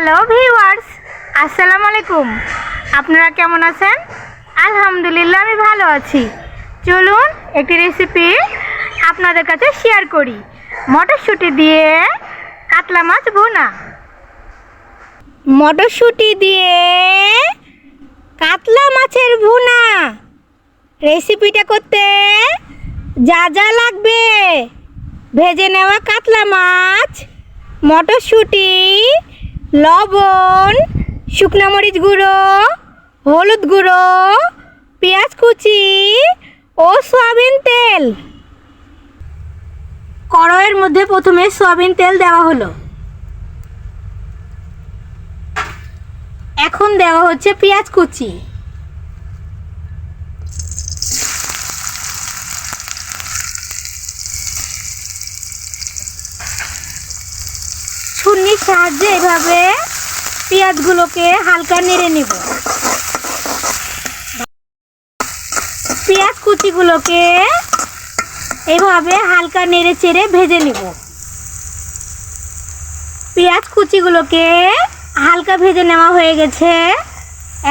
Hello viewers আসসালামু আলাইকুম আপনারা কেমন আছেন? আলহামদুলিল্লাহ, আমি ভালো আছি। চলুন একটি রেসিপি আপনাদের কাছে শেয়ার করি। মটরশুঁটি দিয়ে কাতলা মাছ বোনা মটরশুঁটি দিয়ে কাতলা মাছের ভুনা। রেসিপিটা করতে যা যা লাগবে। ভেজে নেওয়া কাতলা মাছ, মটরশুঁটি লবণ, শুকনো মরিচ গুঁড়ো, হলুদ গুঁড়ো, পেঁয়াজ কুচি ও সয়াবিন তেল। কড়াইয়ের মধ্যে প্রথমে সয়াবিন তেল দেওয়া হলো। এখন দেওয়া হচ্ছে পেঁয়াজ কুচি। সাহায্যে এভাবে পেঁয়াজগুলোকে হালকা নেড়ে নিব। পেঁয়াজ কুচিগুলোকে এভাবে হালকা নেড়ে চেড়ে ভেজে নিব। পেঁয়াজ কুচিগুলোকে হালকা ভেজে নেওয়া হয়ে গেছে।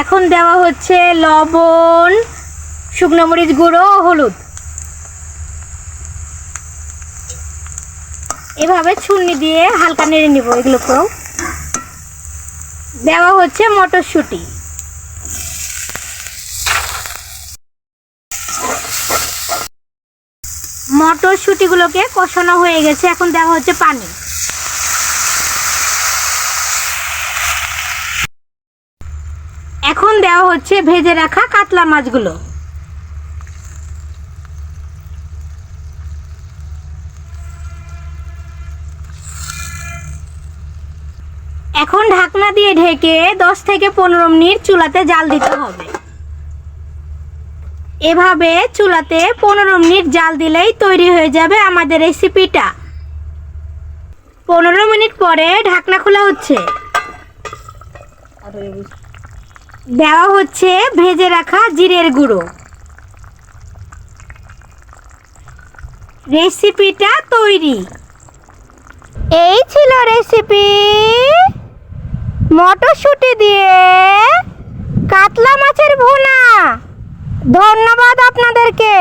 এখন দেওয়া হচ্ছে লবণ, শুকনো মরিচ গুঁড়ো হলুদ। এভাবে ছুরি দিয়ে হালকা নেড়ে নিব এগুলোকেও। দেওয়া হচ্ছে মটরশুঁটি। মটরশুঁটিগুলোকে কষানো হয়ে গেছে, এখন দেওয়া হচ্ছে পানি। এখন দেওয়া হচ্ছে ভেজে রাখা কাতলা মাছগুলো। এখন ঢাকনা দিয়ে ঢেকে দশ থেকে পনেরো মিনিট চুলাতে জাল দিতে হবে। এভাবে চুলাতে পনেরো মিনিট জাল দিলেই তৈরি হয়ে যাবে আমাদের রেসিপিটা পনেরো মিনিট পরে ঢাকনা খোলা হচ্ছে। দেওয়া হচ্ছে ভেজে রাখা জিরের গুঁড়ো। রেসিপিটা তৈরি। এই ছিল রেসিপি মটরশুঁটি দিয়ে কাতলা মাছের ভুনা। ধন্যবাদ আপনাদেরকে।